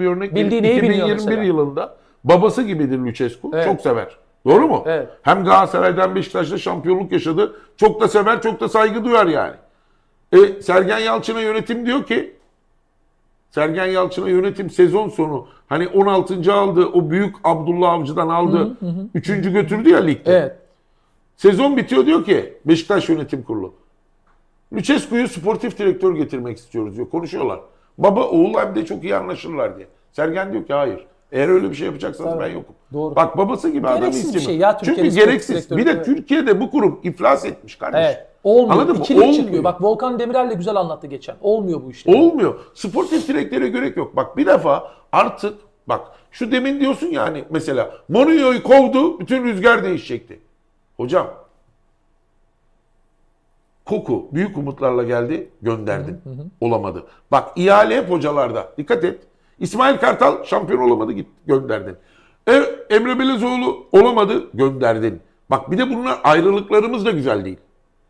bir örnek Bildiği neyi biliyor 2021 mesela? yılında babası gibidir Lucescu. Evet. Çok sever. Doğru mu? Evet. Hem Galatasaray'dan Beşiktaş'ta şampiyonluk yaşadı. Çok da sever, çok da saygı duyar yani. E, Sergen Yalçın'a yönetim diyor ki Sergen Yalçın'a yönetim sezon sonu hani 16. aldı o büyük Abdullah Avcı'dan aldı. Üçüncü götürdü ya ligde. Evet. Sezon bitiyor diyor ki Beşiktaş Yönetim Kurulu. Lucescu'yu sportif direktör getirmek istiyoruz diyor. Konuşuyorlar. Baba oğul hem de çok iyi anlaşırlar diye. Sergen diyor ki hayır. Eğer öyle bir şey yapacaksanız Tabii. ben yokum. Doğru. Bak babası gibi adam Gereksiz bir istemiyor. şey ya Çünkü gereksiz. Bir de evet. Türkiye'de bu kurum iflas etmiş kardeşim. Evet. Olmuyor. Anladın mı? Olmuyor. çıkıyor. Bak Volkan Demirel de güzel anlattı geçen. Olmuyor bu işler. Olmuyor. Sportif direktöre gerek yok. Bak bir defa artık bak şu demin diyorsun yani mesela Mourinho'yu kovdu bütün rüzgar değişecekti. Hocam Koku büyük umutlarla geldi gönderdin. Olamadı. Bak ihale hep hocalarda. Dikkat et. İsmail Kartal şampiyon olamadı git gönderdin. E, Emre Belezoğlu olamadı gönderdin. Bak bir de bunlar ayrılıklarımız da güzel değil.